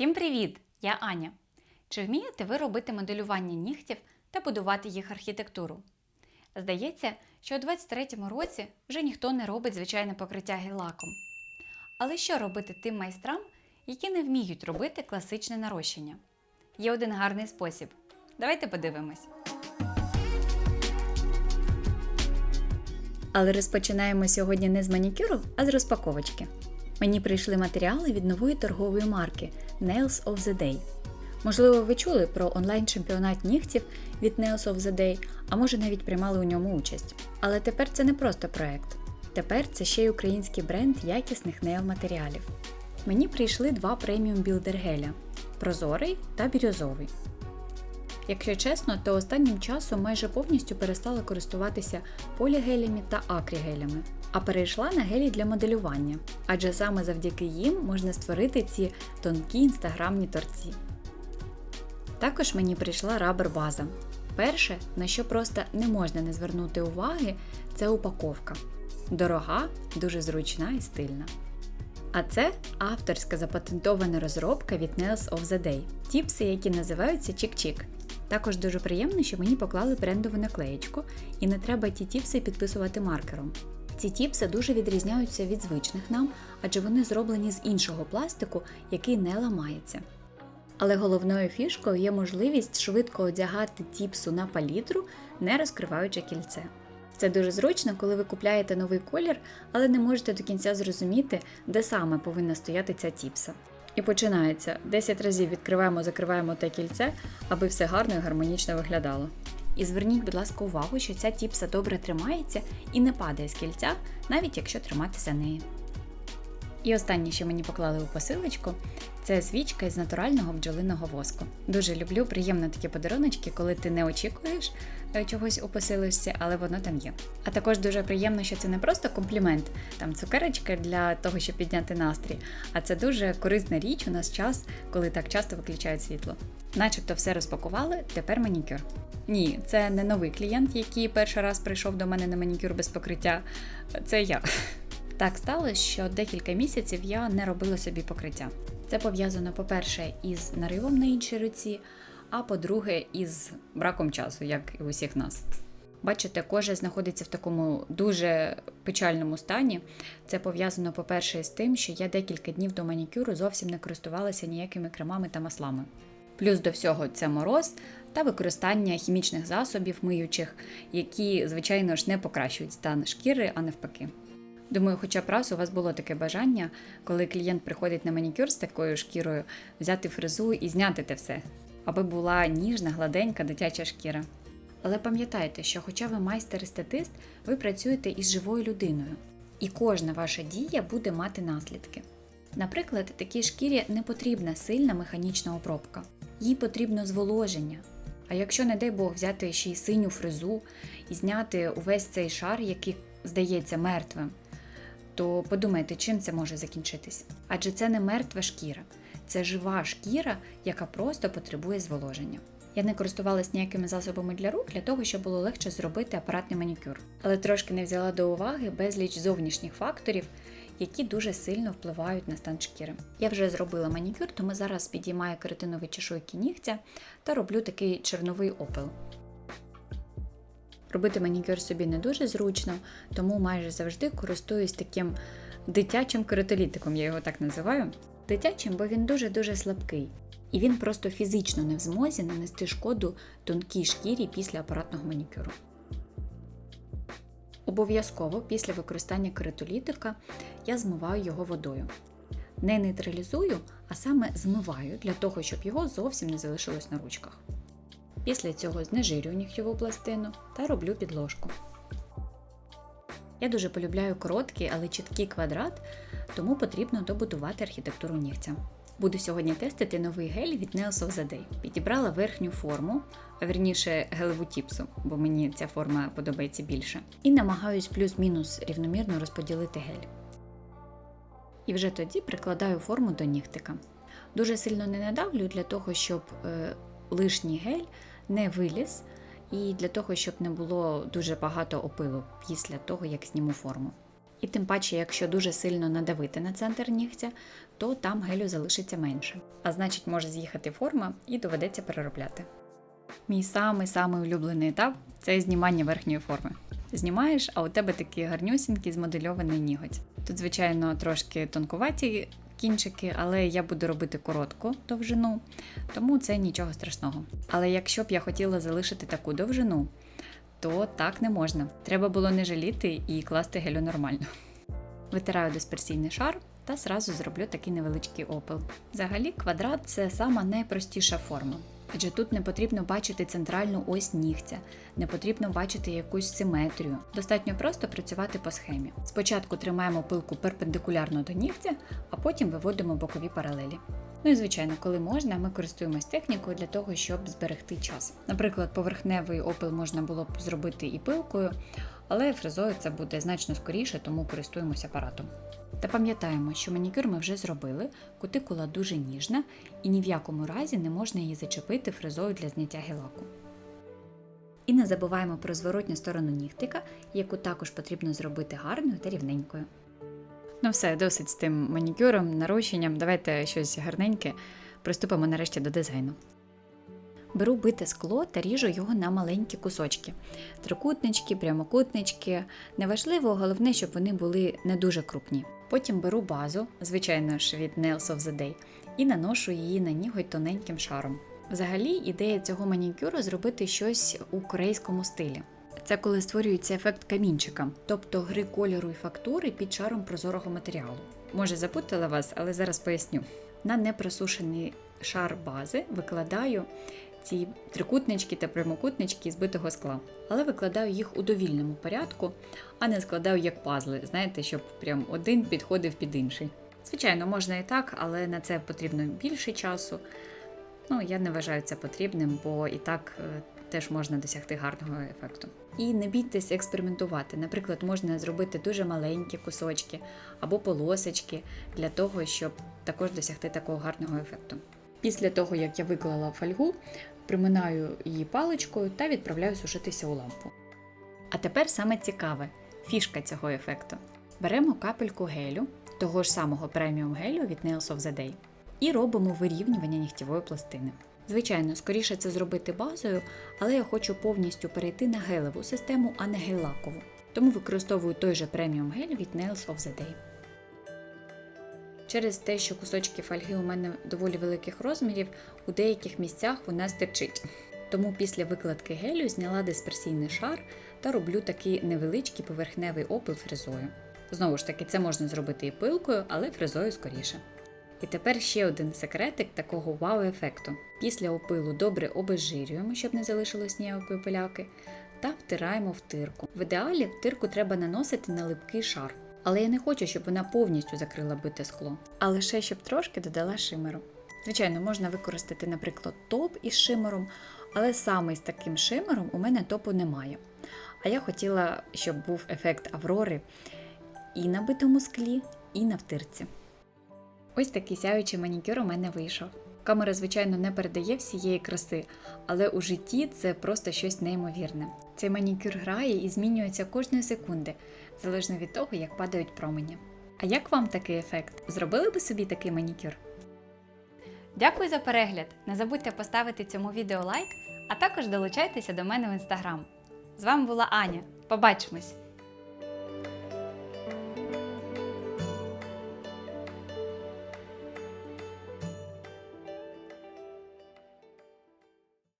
Всім привіт! Я Аня. Чи вмієте ви робити моделювання нігтів та будувати їх архітектуру? Здається, що у 23-му році вже ніхто не робить звичайне покриття гель-лаком. Але що робити тим майстрам, які не вміють робити класичне нарощення? Є один гарний спосіб. Давайте подивимось. Але розпочинаємо сьогодні не з манікюру, а з розпаковочки. Мені прийшли матеріали від нової торгової марки Nails of the Day. Можливо, ви чули про онлайн-чемпіонат нігтів від Nails of the Day, а може навіть приймали у ньому участь. Але тепер це не просто проект. Тепер це ще й український бренд якісних нейл-матеріалів. Мені прийшли два преміум білдер геля прозорий та бірюзовий. Якщо чесно, то останнім часом майже повністю перестала користуватися полігелями та акрігелями, а перейшла на гелі для моделювання, адже саме завдяки їм можна створити ці тонкі інстаграмні торці. Також мені прийшла рабер база. Перше, на що просто не можна не звернути уваги, це упаковка. Дорога, дуже зручна і стильна. А це авторська запатентована розробка від Nails of the Day. Тіпси, які називаються Чік-Чік. Також дуже приємно, що мені поклали брендову наклеєчку і не треба ті тіпси підписувати маркером. Ці тіпси дуже відрізняються від звичних нам, адже вони зроблені з іншого пластику, який не ламається. Але головною фішкою є можливість швидко одягати тіпсу на палітру, не розкриваючи кільце. Це дуже зручно, коли ви купляєте новий колір, але не можете до кінця зрозуміти, де саме повинна стояти ця тіпса. І починається 10 разів відкриваємо, закриваємо те кільце, аби все гарно і гармонічно виглядало. І зверніть, будь ласка, увагу, що ця тіпса добре тримається і не падає з кільця, навіть якщо тримати за неї. І останнє, що мені поклали у посилочку, це свічка із натурального бджолиного воску. Дуже люблю приємно такі подаруночки, коли ти не очікуєш е, чогось у посилочці, але воно там є. А також дуже приємно, що це не просто комплімент, там цукерочка для того, щоб підняти настрій, а це дуже корисна річ у нас час, коли так часто виключають світло. Начебто все розпакували, тепер манікюр. Ні, це не новий клієнт, який перший раз прийшов до мене на манікюр без покриття. Це я. Так сталося, що декілька місяців я не робила собі покриття. Це пов'язано, по-перше, із наривом на іншій руці, а по-друге, із браком часу, як і у всіх нас. Бачите, кожа знаходиться в такому дуже печальному стані. Це пов'язано, по-перше, з тим, що я декілька днів до манікюру зовсім не користувалася ніякими кремами та маслами. Плюс до всього це мороз та використання хімічних засобів миючих, які, звичайно ж, не покращують стан шкіри, а навпаки. Думаю, хоча б раз у вас було таке бажання, коли клієнт приходить на манікюр з такою шкірою, взяти фрезу і зняти те все, аби була ніжна, гладенька дитяча шкіра. Але пам'ятайте, що, хоча ви майстер-естетист, ви працюєте із живою людиною, і кожна ваша дія буде мати наслідки. Наприклад, такій шкірі не потрібна сильна механічна обробка, їй потрібно зволоження. А якщо, не дай Бог, взяти ще й синю фрезу і зняти увесь цей шар, який здається мертвим, то подумайте, чим це може закінчитись. Адже це не мертва шкіра, це жива шкіра, яка просто потребує зволоження. Я не користувалась ніякими засобами для рук для того, щоб було легше зробити апаратний манікюр, але трошки не взяла до уваги безліч зовнішніх факторів, які дуже сильно впливають на стан шкіри. Я вже зробила манікюр, тому зараз підіймаю кератинові чешуйки нігтя та роблю такий черновий опил. Робити манікюр собі не дуже зручно, тому майже завжди користуюсь таким дитячим кератолітиком, я його так називаю. Дитячим, бо він дуже-дуже слабкий, і він просто фізично не в змозі нанести шкоду тонкій шкірі після апаратного манікюру. Обов'язково після використання кератолітика я змиваю його водою. Не нейтралізую, а саме змиваю для того, щоб його зовсім не залишилось на ручках. Після цього знежирюю нігтьову пластину та роблю підложку. Я дуже полюбляю короткий, але чіткий квадрат, тому потрібно добудувати архітектуру нігтя. Буду сьогодні тестити новий гель від Nails of the Day. Підібрала верхню форму, а вірніше гелеву тіпсу, бо мені ця форма подобається більше. І намагаюсь плюс-мінус рівномірно розподілити гель. І вже тоді прикладаю форму до нігтика. Дуже сильно не надавлю для того, щоб е, лишній гель не виліз, і для того, щоб не було дуже багато опилу після того, як зніму форму. І тим паче, якщо дуже сильно надавити на центр нігтя, то там гелю залишиться менше. А значить, може з'їхати форма і доведеться переробляти. Мій самий самий улюблений етап це знімання верхньої форми. Знімаєш, а у тебе такий гарнюсінький змодельований ніготь. Тут, звичайно, трошки тонкуваті кінчики, але я буду робити коротку довжину, тому це нічого страшного. Але якщо б я хотіла залишити таку довжину, то так не можна. Треба було не жаліти і класти гелю нормально. Витираю дисперсійний шар та зразу зроблю такий невеличкий опил. Взагалі, квадрат це сама найпростіша форма. Адже тут не потрібно бачити центральну ось нігтя, не потрібно бачити якусь симетрію. Достатньо просто працювати по схемі. Спочатку тримаємо пилку перпендикулярно до нігтя, а потім виводимо бокові паралелі. Ну і звичайно, коли можна, ми користуємось технікою для того, щоб зберегти час. Наприклад, поверхневий опил можна було б зробити і пилкою, але фрезою це буде значно скоріше, тому користуємося апаратом. Та пам'ятаємо, що манікюр ми вже зробили, кутикула дуже ніжна і ні в якому разі не можна її зачепити фрезою для зняття гелаку. І не забуваємо про зворотню сторону нігтика, яку також потрібно зробити гарною та рівненькою. Ну все, досить з тим манікюром, нарощенням. Давайте щось гарненьке. Приступимо нарешті до дизайну. Беру бите скло та ріжу його на маленькі кусочки. Трикутнички, прямокутнички. Неважливо, головне, щоб вони були не дуже крупні. Потім беру базу, звичайно ж від Nails of the Day, і наношу її на ніготь тоненьким шаром. Взагалі, ідея цього манікюру зробити щось у корейському стилі. Це коли створюється ефект камінчика, тобто гри кольору і фактури під шаром прозорого матеріалу. Може запутала вас, але зараз поясню. На непросушений шар бази викладаю ці трикутнички та прямокутнички з битого скла, але викладаю їх у довільному порядку, а не складаю як пазли, знаєте, щоб прям один підходив під інший. Звичайно, можна і так, але на це потрібно більше часу. Ну, я не вважаю це потрібним, бо і так е, теж можна досягти гарного ефекту. І не бійтесь експериментувати. Наприклад, можна зробити дуже маленькі кусочки або полосочки для того, щоб також досягти такого гарного ефекту. Після того, як я виклала фольгу, приминаю її паличкою та відправляю сушитися у лампу. А тепер саме цікаве фішка цього ефекту. Беремо капельку гелю, того ж самого преміум гелю від Nails of the Day, і робимо вирівнювання нігтєвої пластини. Звичайно, скоріше це зробити базою, але я хочу повністю перейти на гелеву систему, а не гель-лакову. Тому використовую той же преміум гель від Nails of the Day. Через те, що кусочки фольги у мене доволі великих розмірів, у деяких місцях вона стирчить. Тому після викладки гелю зняла дисперсійний шар та роблю такий невеличкий поверхневий опил фрезою. Знову ж таки, це можна зробити і пилкою, але фрезою скоріше. І тепер ще один секретик такого вау-ефекту. Після опилу добре обезжирюємо, щоб не залишилось ніякої пиляки, та втираємо в тирку. В ідеалі в тирку треба наносити на липкий шар. Але я не хочу, щоб вона повністю закрила бите скло, а лише щоб трошки додала шимеру. Звичайно, можна використати, наприклад, топ із шимером, але саме з таким шимером у мене топу немає. А я хотіла, щоб був ефект аврори і на битому склі, і на втирці. Ось такий сяючий манікюр у мене вийшов. Камера, звичайно, не передає всієї краси, але у житті це просто щось неймовірне. Цей манікюр грає і змінюється кожної секунди, залежно від того, як падають промені. А як вам такий ефект? Зробили би собі такий манікюр? Дякую за перегляд! Не забудьте поставити цьому відео лайк, а також долучайтеся до мене в інстаграм. З вами була Аня. Побачимось!